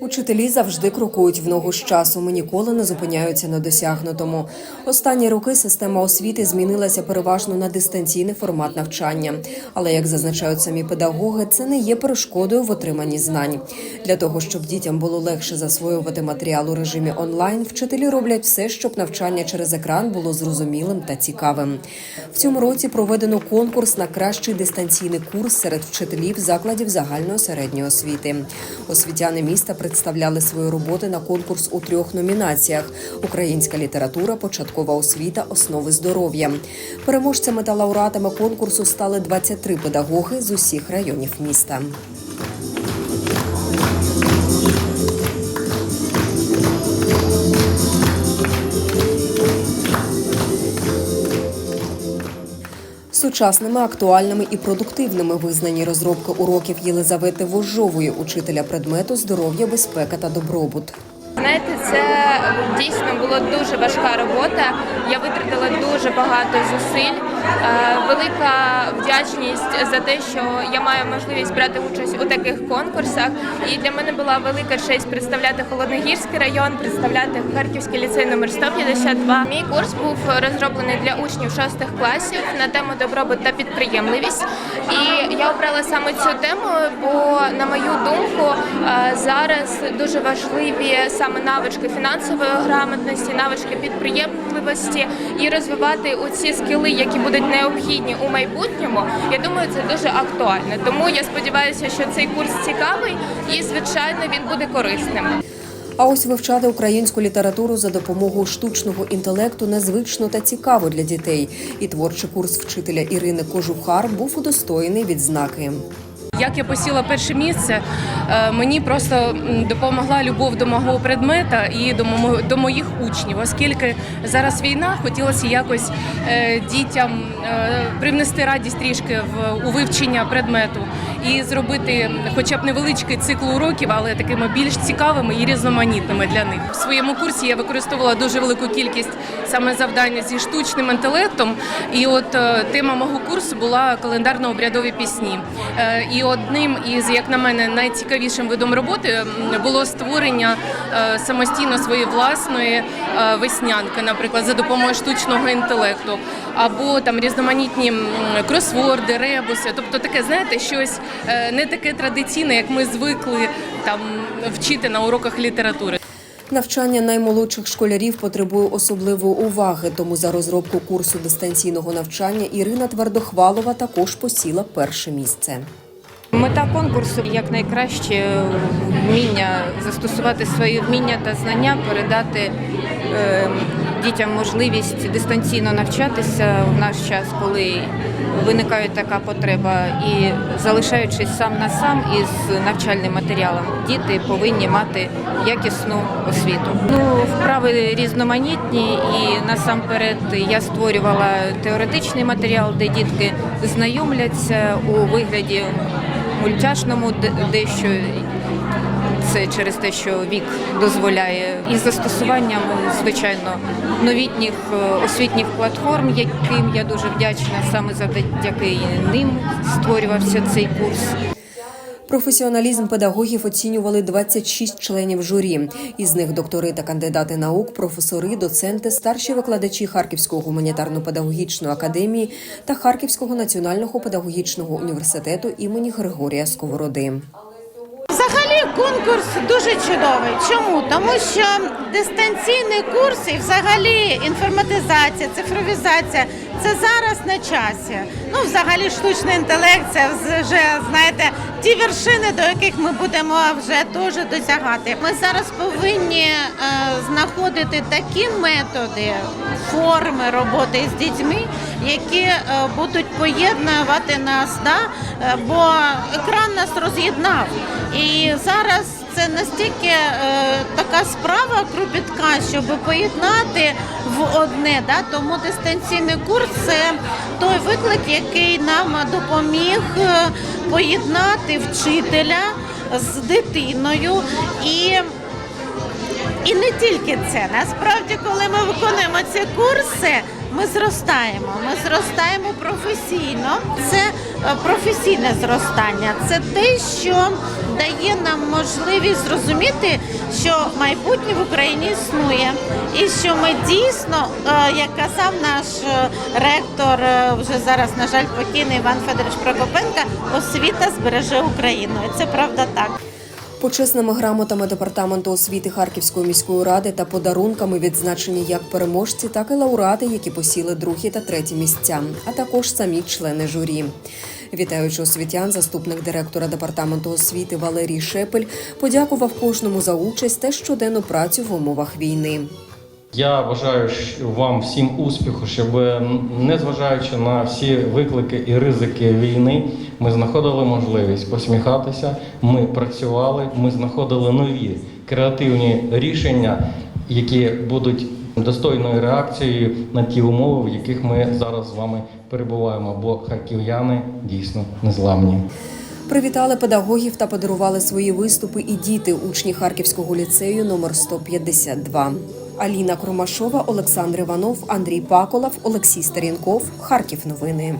Учителі завжди крокують в ногу з часом і ніколи не зупиняються на досягнутому. Останні роки система освіти змінилася переважно на дистанційний формат навчання. Але як зазначають самі педагоги, це не є перешкодою в отриманні знань. Для того щоб дітям було легше засвоювати матеріал у режимі онлайн, вчителі роблять все, щоб навчання через екран було зрозумілим та цікавим. В цьому році проведено конкурс на кращий дистанційний курс серед вчителів закладів загальної середньої освіти. Освітяни міста представляли свої роботи на конкурс у трьох номінаціях: українська література, початкова освіта, основи здоров'я. Переможцями та лауреатами конкурсу стали 23 педагоги з усіх районів міста. Сучасними, актуальними і продуктивними визнані розробки уроків Єлизавети Вожової, учителя предмету здоров'я, безпека та добробут. Знаєте, це дійсно була дуже важка робота. Я витратила дуже багато зусиль. Е, Велика вдячність за те, що я маю можливість брати участь у таких конкурсах. І для мене була велика честь представляти Холодногірський район, представляти Харківський ліцей номер 152. Мій курс був розроблений для учнів шостих класів на тему добробут та підприємливість. І я обрала саме цю тему, бо на мою думку е, зараз дуже важливі саме навички фінансової грамотності, навички підприємливості і розвивати оці скіли, які будуть необхідні у майбутньому. Я думаю, це дуже актуально. Тому я сподіваюся, що цей курс цікавий і звичайно він буде корисним. А ось вивчати українську літературу за допомогою штучного інтелекту незвично та цікаво для дітей. І творчий курс вчителя Ірини Кожухар був удостоєний відзнаки. Як я посіла перше місце, е, мені просто допомогла любов до мого предмета і до моїх учнів, оскільки зараз війна, хотілося якось е, дітям е, привнести радість трішки в у вивчення предмету і зробити хоча б невеличкий цикл уроків, але такими більш цікавими і різноманітними для них. В своєму курсі я використовувала дуже велику кількість саме завдань зі штучним інтелектом. І от е, тема мого курсу була календарно-обрядові пісні. Е, І одним із, як на мене, найцікавішим видом роботи було створення е, самостійно своєї власної веснянки, наприклад, за допомогою штучного інтелекту, або там різноманітні кросворди, ребуси. Тобто таке, знаєте, щось не таке традиційне, як ми звикли там вчити на уроках літератури. Навчання наймолодших школярів потребує особливої уваги. Тому за розробку курсу дистанційного навчання Ірина Твердохвалова також посіла перше місце. Мета конкурсу якнайкраще вміння застосувати свої вміння та знання, передати е, дітям можливість дистанційно навчатися в наш час, коли виникає така потреба, і залишаючись сам на сам із навчальним матеріалом, діти повинні мати якісну освіту. Ну, вправи різноманітні, і насамперед я створювала теоретичний матеріал, де дітки знайомляться у вигляді мультяшному де- дещо. Це через те, що вік дозволяє, і застосуванням, звичайно, новітніх е, освітніх платформ, яким я дуже вдячна, саме завдяки ним створювався цей курс. Професіоналізм педагогів оцінювали 26 членів журі. Із них доктори та кандидати наук, професори, доценти, старші викладачі Харківського гуманітарно-педагогічної академії та Харківського національного педагогічного університету імені Григорія Сковороди. Взагалі конкурс дуже чудовий. Чому? Тому що дистанційний курс і взагалі інформатизація, цифровізація це зараз на часі. Ну, взагалі, штучний інтелект це вже знаєте ті вершини, до яких ми будемо вже дуже досягати. Ми зараз повинні е, знаходити такі методи, форми роботи з дітьми, які е, будуть поєднувати нас, да? Е, бо екран нас роз'єднав. І зараз це настільки е, така справа кропітка, щоб поєднати в одне. Да? Тому дистанційний курс це той виклик, який нам допоміг е, поєднати вчителя з дитиною і і не тільки це. Насправді, коли ми виконуємо ці курси, ми зростаємо. Ми зростаємо професійно. Це е, професійне зростання. Це те, що дає нам можливість зрозуміти, що майбутнє в Україні існує, і що ми дійсно, е, як казав наш е, ректор, вже зараз, на жаль, покійний Іван Федорович Прокопенка, освіта збереже Україну. І це правда так. Почесними грамотами департаменту освіти Харківської міської ради та подарунками відзначені як переможці, так і лауреати, які посіли другі та треті місця, а також самі члени журі. Вітаючи освітян, заступник директора департаменту освіти Валерій Шепель подякував кожному за участь та щоденну працю в умовах війни. Я бажаю вам всім успіху, щоб незважаючи на всі виклики і ризики війни, ми знаходили можливість посміхатися. Ми працювали, ми знаходили нові креативні рішення, які будуть достойною реакцією на ті умови, в яких ми зараз з вами перебуваємо. Бо харків'яни дійсно незламні. Привітали педагогів та подарували свої виступи і діти, учні Харківського ліцею номер 152. Аліна Кромашова, Олександр Іванов, Андрій Паколов, Олексій Старінков. Харків. Новини.